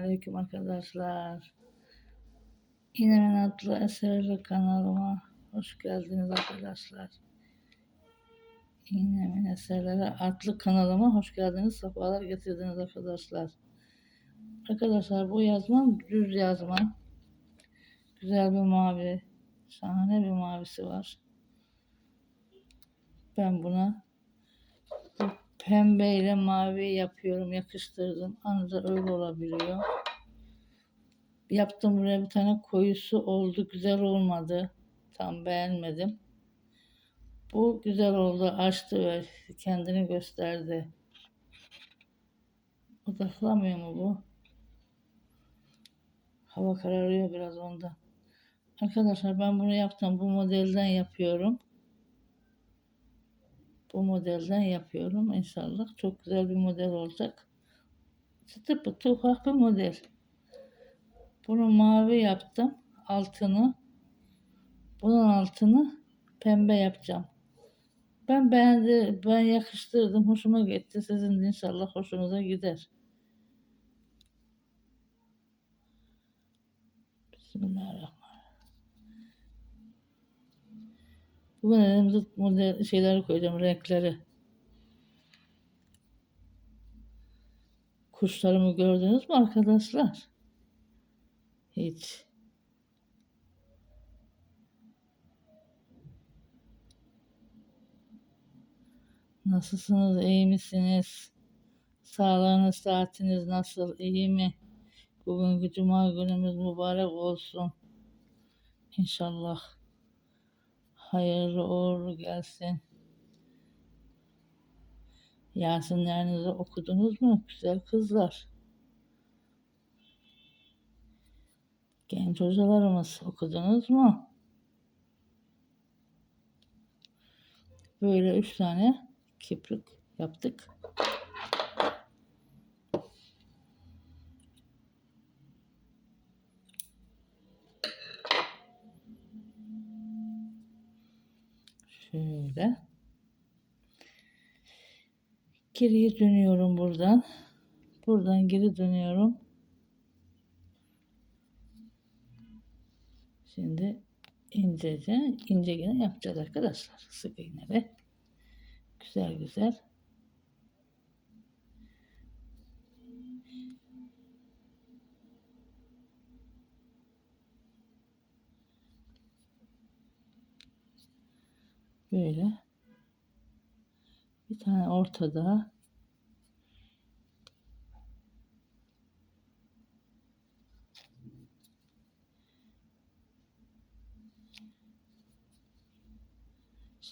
Selamünaleyküm arkadaşlar. İnemin adlı eserli kanalıma hoş geldiniz arkadaşlar. İnemin eserleri adlı kanalıma hoş geldiniz. Sefalar getirdiniz arkadaşlar. Arkadaşlar bu yazmam düz yazma. Güzel bir mavi. Şahane bir mavisi var. Ben buna bu pembe ile mavi yapıyorum. Yakıştırdım. Ancak öyle olabiliyor. Yaptım buraya bir tane koyusu oldu. Güzel olmadı. Tam beğenmedim. Bu güzel oldu. Açtı ve kendini gösterdi. Odaklamıyor mu bu? Hava kararıyor biraz onda. Arkadaşlar ben bunu yaptım. Bu modelden yapıyorum. Bu modelden yapıyorum. İnşallah çok güzel bir model olacak. Çıtı pıtı ufak bir model. Bunu mavi yaptım. Altını. Bunun altını pembe yapacağım. Ben beğendi, ben yakıştırdım. Hoşuma gitti. Sizin de inşallah hoşunuza gider. Bismillahirrahmanirrahim. Bugün elimizde model şeyleri koyacağım, renkleri. Kuşlarımı gördünüz mü arkadaşlar? Hiç. Nasılsınız? iyi misiniz? Sağlığınız, saatiniz nasıl? iyi mi? Bugünkü cuma günümüz mübarek olsun. İnşallah hayırlı uğurlu gelsin. Yasinlerinizi okudunuz mu güzel kızlar? Genç hocalarımız okudunuz mu? Böyle üç tane kiprik yaptık. Şöyle. Geriye dönüyorum buradan. Buradan geri dönüyorum. Şimdi incece, ince yine yapacağız arkadaşlar. Sık iğneli. Güzel güzel. Böyle. Bir tane ortada.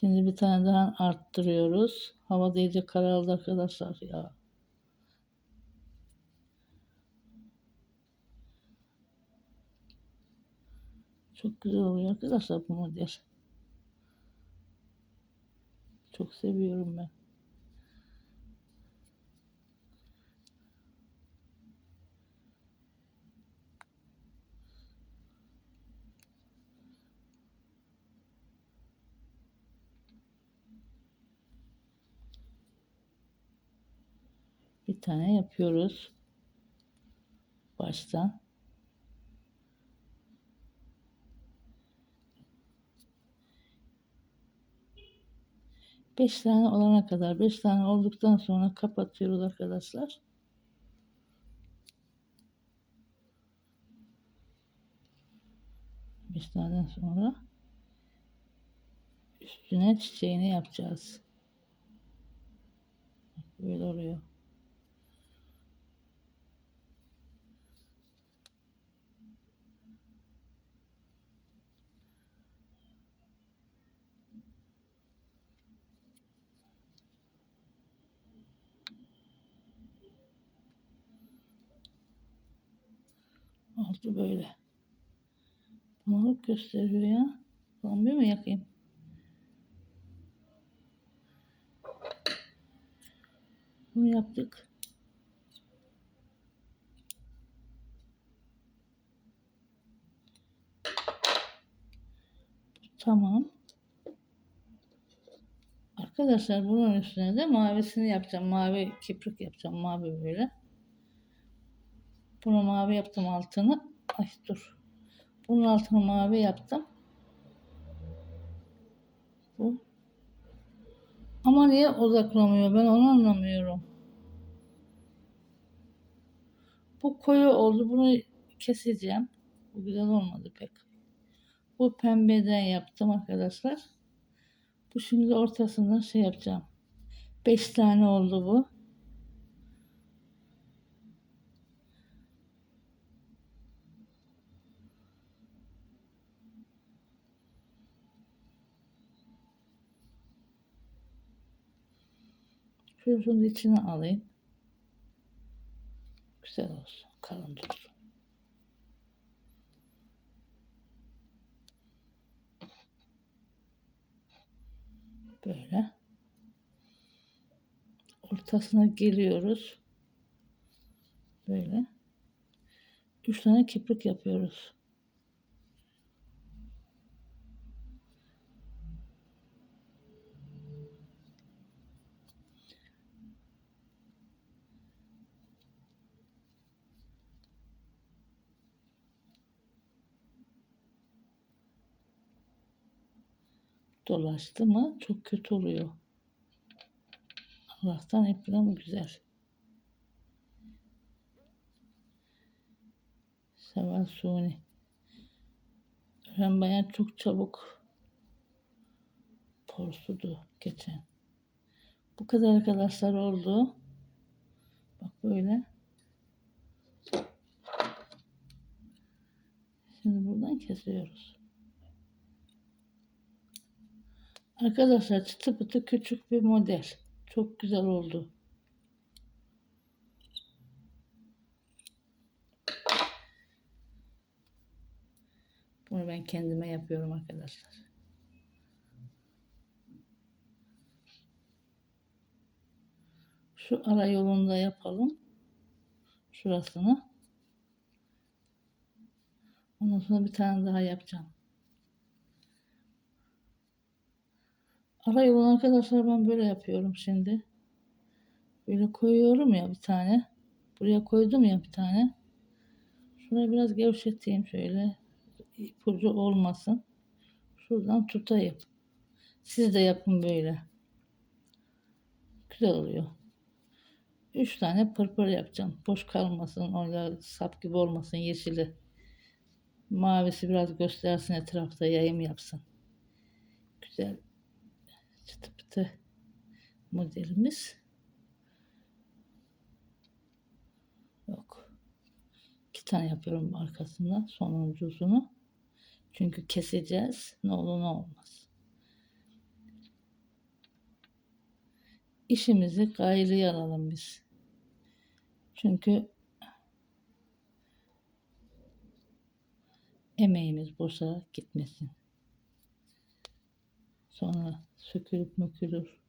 Şimdi bir tane daha arttırıyoruz. Hava da iyice karardı arkadaşlar ya. Çok güzel oluyor arkadaşlar bu model. Çok seviyorum ben. Bir tane yapıyoruz. Baştan. Beş tane olana kadar, beş tane olduktan sonra kapatıyoruz arkadaşlar. Beş tane sonra üstüne çiçeğini yapacağız. Böyle oluyor. Oldu böyle. Bunu gösteriyor ya. Zombi mi yakayım? Bunu yaptık. Tamam. Arkadaşlar bunun üstüne de mavisini yapacağım. Mavi kiprik yapacağım. Mavi böyle. Buna mavi yaptım altını. Ay dur. Bunun altını mavi yaptım. Bu. Ama niye odaklamıyor? Ben onu anlamıyorum. Bu koyu oldu. Bunu keseceğim. Bu güzel olmadı pek. Bu pembeden yaptım arkadaşlar. Bu şimdi ortasından şey yapacağım. 5 tane oldu bu. Şunun içine alayım. Güzel olsun. Kalın dursun. Böyle. Ortasına geliyoruz. Böyle. Üç tane kiprik yapıyoruz. Dolaştı mı çok kötü oluyor. Allah'tan hep plan güzel. Seval Suni. Ören bayan çok çabuk porsudu geçen. Bu kadar arkadaşlar oldu. Bak böyle. Şimdi buradan kesiyoruz. Arkadaşlar çıtı pıtı küçük bir model. Çok güzel oldu. Bunu ben kendime yapıyorum arkadaşlar. Şu ara yolunda yapalım. Şurasını. Ondan sonra bir tane daha yapacağım. Ara yolun arkadaşlar ben böyle yapıyorum şimdi. Böyle koyuyorum ya bir tane. Buraya koydum ya bir tane. Şurayı biraz gevşeteyim şöyle. ipucu olmasın. Şuradan tutayım. Siz de yapın böyle. Güzel oluyor. Üç tane pırpır yapacağım. Boş kalmasın. Orada sap gibi olmasın yeşili. Mavisi biraz göstersin etrafta yayım yapsın. Güzel modelimiz. Yok. İki tane yapıyorum arkasından sonuncusunu. Çünkü keseceğiz. Ne olur ne olmaz. İşimizi alalım biz. Çünkü emeğimiz boşa gitmesin. Sonra sökülüp mökülür.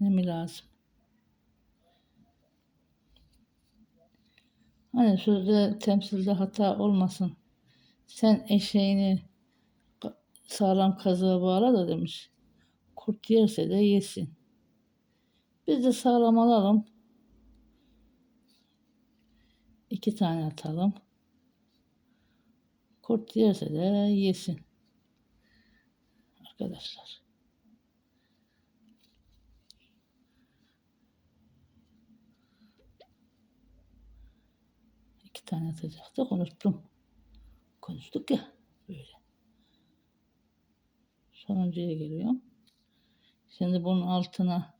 Ne mi lazım? Hani sözde temsilde hata olmasın. Sen eşeğini sağlam kazığa bağla da demiş. Kurt yerse de yesin. Biz de sağlam alalım. İki tane atalım. Kurt yerse de yesin. Arkadaşlar. İki tane atacaktık. Unuttum. Konuştuk ya. Böyle. Sonuncuya geliyorum. Şimdi bunun altına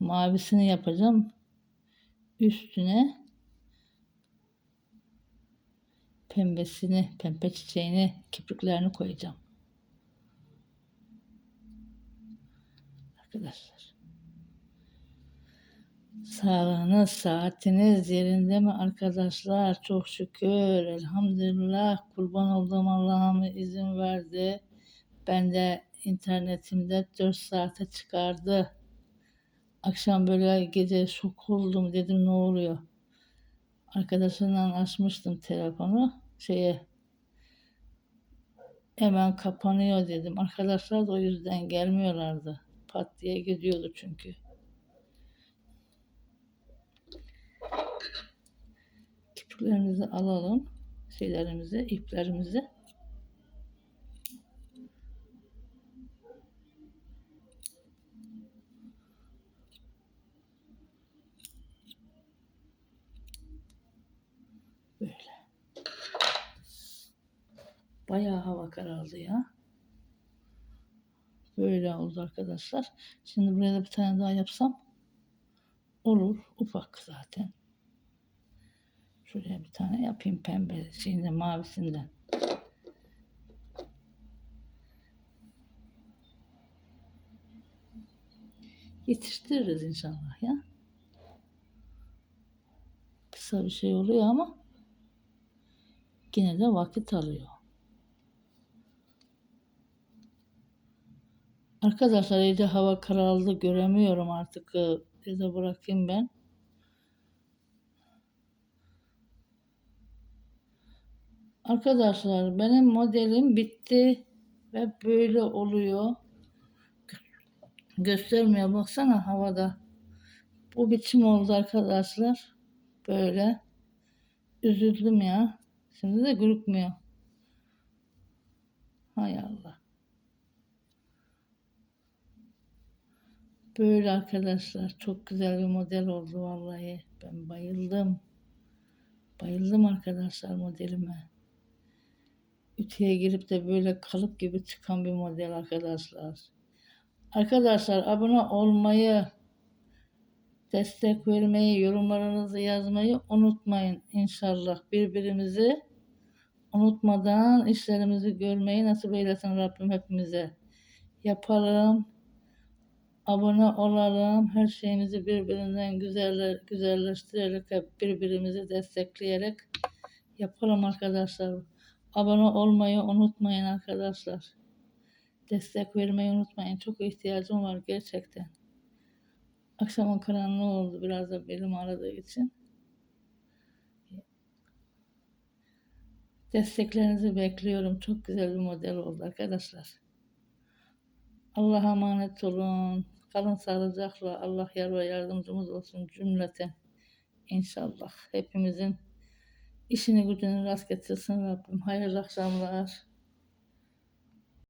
mavisini yapacağım. Üstüne pembesini, pembe çiçeğini, kipriklerini koyacağım. Arkadaşlar. Sağlığınız, saatiniz yerinde mi arkadaşlar? Çok şükür. Elhamdülillah. Kurban olduğum Allah'ıma izin verdi. Ben de internetimde 4 saate çıkardı. Akşam böyle gece şok oldum. Dedim ne oluyor? Arkadaşımla açmıştım telefonu. Şeye hemen kapanıyor dedim. Arkadaşlar da o yüzden gelmiyorlardı. Pat diye gidiyordu çünkü. Tüplerimizi alalım. Şeylerimizi, iplerimizi. Böyle. Bayağı hava karardı ya. Böyle oldu arkadaşlar. Şimdi buraya da bir tane daha yapsam olur. Ufak zaten. Şuraya bir tane yapayım pembe şeyinde mavisinden. Yetiştiririz inşallah ya. Kısa bir şey oluyor ama yine de vakit alıyor. Arkadaşlar iyice hava karardı göremiyorum artık. De bırakayım ben. Arkadaşlar benim modelim bitti ve böyle oluyor. Göstermiyor baksana havada. Bu biçim oldu arkadaşlar. Böyle. Üzüldüm ya. Şimdi de gözükmüyor. Hay Allah. Böyle arkadaşlar. Çok güzel bir model oldu vallahi. Ben bayıldım. Bayıldım arkadaşlar modelime. Ütüye girip de böyle kalıp gibi çıkan bir model arkadaşlar. Arkadaşlar abone olmayı, destek vermeyi, yorumlarınızı yazmayı unutmayın. İnşallah birbirimizi unutmadan işlerimizi görmeyi nasip eylesin Rabbim hepimize. Yapalım, abone olalım, her şeyimizi birbirinden güzeller, güzelleştirerek, birbirimizi destekleyerek yapalım arkadaşlar. Abone olmayı unutmayın arkadaşlar. Destek vermeyi unutmayın. Çok ihtiyacım var gerçekten. Akşamın karanlığı oldu. Biraz da belim ağrıdığı için. Desteklerinizi bekliyorum. Çok güzel bir model oldu arkadaşlar. Allah'a emanet olun. Kalın sağlıcakla. Allah yar ve yardımcımız olsun cümleten. İnşallah. Hepimizin işini gücünü rast getirsin Rabbim. Hayırlı akşamlar.